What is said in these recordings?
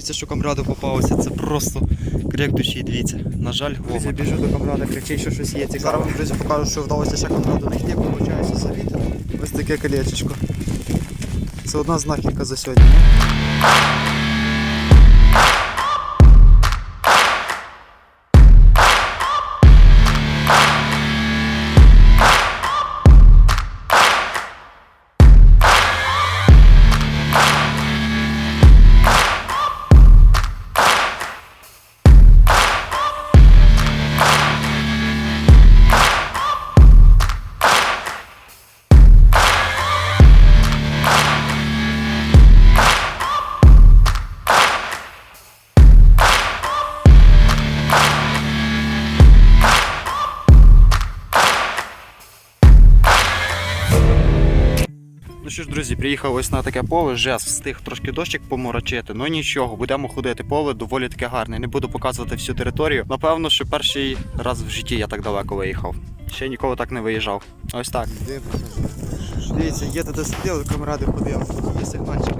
Дивіться, що камрада попалося, це просто крик душі, дивіться. На жаль, Друзі, Я біжу до камрада, кричить, що щось є цікаве. Зараз вам, друзі, покажу, що вдалося ще камраду знайти, виходить, за вітер. Ось таке колечечко. Це одна знахідка за сьогодні. Ну. Що ж, друзі, приїхав ось на таке поле, вже встиг трошки дощик поморочити, ну нічого, будемо ходити. Поле доволі таке гарне. Не буду показувати всю територію. Напевно, що перший раз в житті я так далеко виїхав. Ще ніколи так не виїжджав. Ось так. Дивіться, є тут сиділи, камради ходив, є сигнальчик.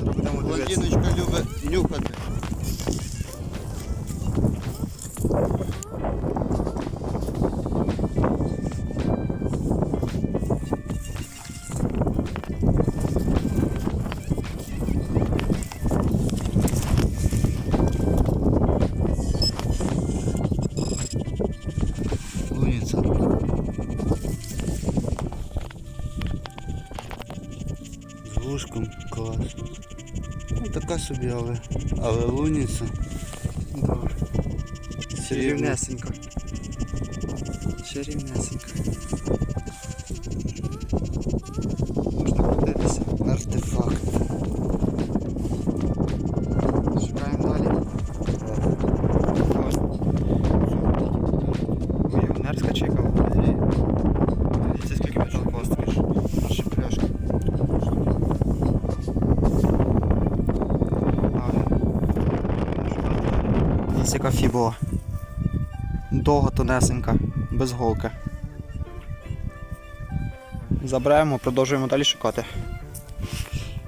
Зараз будемо дивитися. Блондиночка любить нюхати. Луніця. З вушком клас. Ну така собі, але. Але луніця. Добре. Чарівнесенько. Срібна. рівнесенько. Ще рівнесенько. Можна крутитися. Артефакт. Шукаємо далі. Мільйонерська чекала. Дивіться, скільки металокостки. Наша пляшка. Дивіться, яка фібула. Довга, тонесенька, без голки. Забираємо, продовжуємо далі шукати.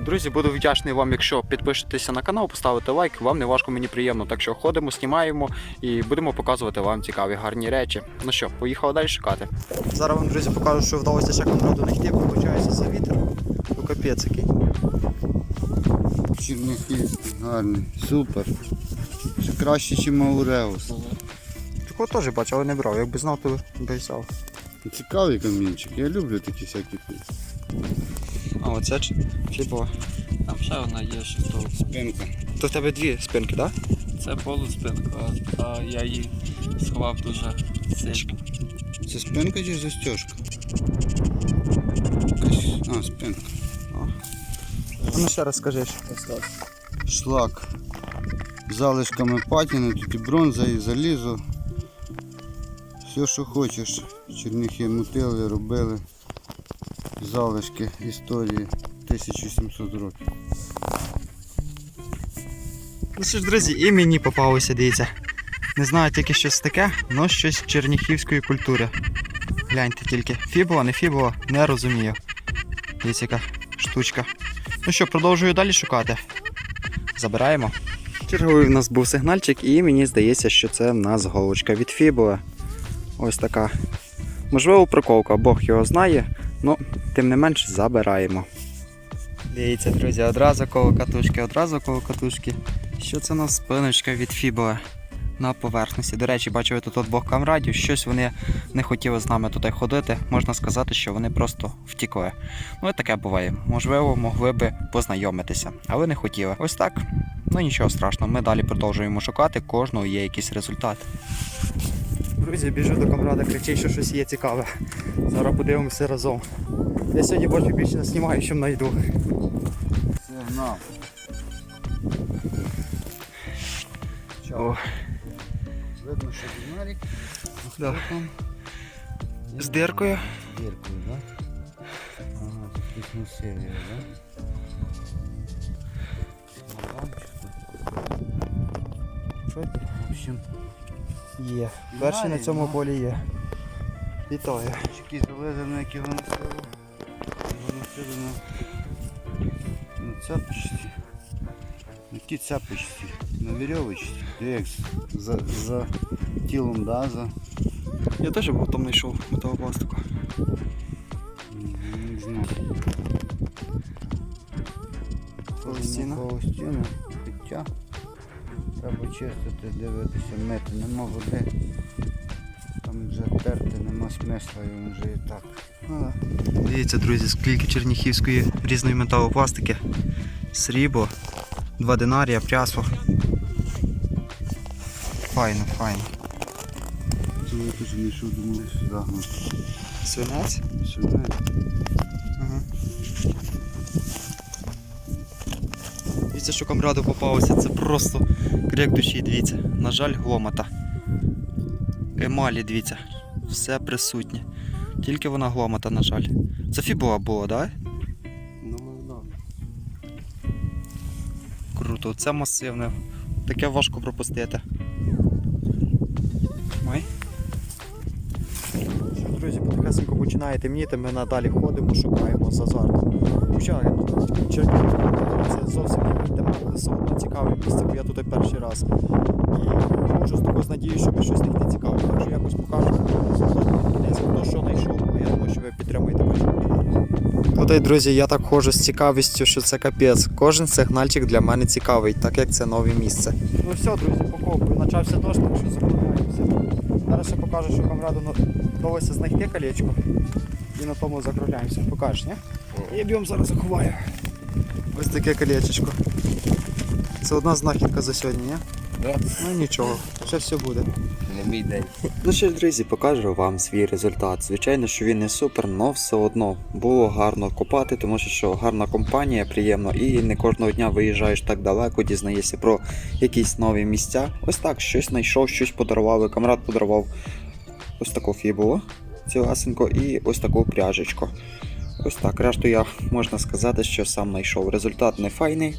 Друзі, буду вдячний вам, якщо підпишетеся на канал, поставите лайк. Вам не важко, мені приємно. Так що ходимо, знімаємо і будемо показувати вам цікаві гарні речі. Ну що, поїхали далі шукати. Зараз вам, друзі, покажу, що вдалося ще контрату знайти, вибачаюся за вітер. Ну капець який. Черняхівський, гарний, супер. Ще краще, ніж Ауреус. Такого теж бачу, але не брав. Якби знав, то би взяв. Цікавий камінчик, я люблю такі всякі А оце ч- фібула. Там ще одна є, що то спинка. То в тебе дві спинки, так? це полуспинка, а- а я її сховав дуже сильно. Це спинка чи застежка? А, спинка. А ну ще раз скажи. що. Шлак. Залишками патіни, тут і бронза, і залізо. Все, що хочеш. Черніхи мутили, робили. Залишки історії 1700 років. Ну що ж, друзі, і мені попалося, дивіться. Не знаю тільки щось таке, але щось черніхівської культури. Гляньте тільки. Фібула, не фібула, не розумію. Дивіться, яка штучка. Ну що, продовжую далі шукати. Забираємо. Черговий в нас був сигнальчик, і мені здається, що це в нас голочка від фібула. Ось така. Можливо, приколка, Бог його знає, ну, тим не менш забираємо. Дивіться, друзі, одразу коло катушки, одразу коло катушки. Що це у нас спиночка від фібула на поверхності. До речі, бачу, тут от двох камрадів. Щось вони не хотіли з нами туди ходити. Можна сказати, що вони просто втікли. Ну і таке буває. Можливо, могли би познайомитися, але не хотіли. Ось так. Ну нічого страшного, ми далі продовжуємо шукати, кожного є якийсь результат. Друзі, біжу до камрада, кричить, що щось є цікаве. Зараз подивимося разом. Я сьогодні більше більше не знімаю, чим знайду. Сигнал. О, Видно, що динарик. Да. З диркою. діркою, так? Ага, тут серія, так? Що це? В общем, Є. Перший на цьому полі є. Вітаю. Чеки залезли які. Воно село на, на цепочці. На тій цепочці, на вірьовочці, як за, за тілом даза. Я теж там знайшов металопластику. Не знаю. Холостіна. Холостіна, пиття. Треба чистити, дивитися, мити, нема води. Там вже терти, нема смисла, і він вже і так. Дивіться, друзі, скільки черніхівської різної металопластики. Срібло, два динарія, прясло. Файно, файно. Це я теж знайшов, думаю, загнути. Свинець? Сюди. Ага. Дивіться, що камраду попалося, це просто крик душі, дивіться. На жаль, гломата. Емалі, дивіться, все присутнє. Тільки вона гломата, на жаль. Це фібула було, так? Да? Ну, да. Круто, це масивне. Таке важко пропустити. Май. Що, друзі, потихесенько починає темніти, ми надалі ходимо, шукаємо з азартом. Взагалі, Чернігів це зовсім не одно цікаве місце, бо я тут перший раз. І хочу з такою надією, щоб щось знайти цікаве. Так що якось покажу. Хто що знайшов. А я думаю, що ви підтримуєте. От, друзі, я так ходжу з цікавістю, що це капець. Кожен сигнальчик для мене цікавий, так як це нове місце. Ну все, друзі, покопую. Почався дощ, так що закругляємося. Зараз ще покажу, що камраду вдалося знайти колечко. І на тому закругляємося. Покажеш, ні? Я б'єм зараз заховаю. Ось таке колечечко. Це одна знахідка за сьогодні, ні? Да. Ну нічого, ще все буде. Не мій день. Ну що ж, друзі, покажу вам свій результат. Звичайно, що він не супер, але все одно було гарно копати, тому що, що гарна компанія, приємно, і не кожного дня виїжджаєш так далеко, дізнаєшся про якісь нові місця. Ось так, щось знайшов, щось подарував. І Камрад подарував ось таку фібулу цілесенько і ось таку пряжечку. Ось так. Решту я можна сказати, що сам знайшов. Результат не файний.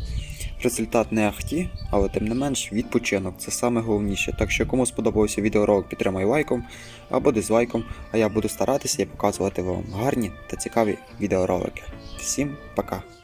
Результат не ахті, але тим не менш відпочинок це саме головніше. Так що кому сподобався відеоролик, підтримай лайком або дизлайком, а я буду старатися і показувати вам гарні та цікаві відеоролики. Всім пока!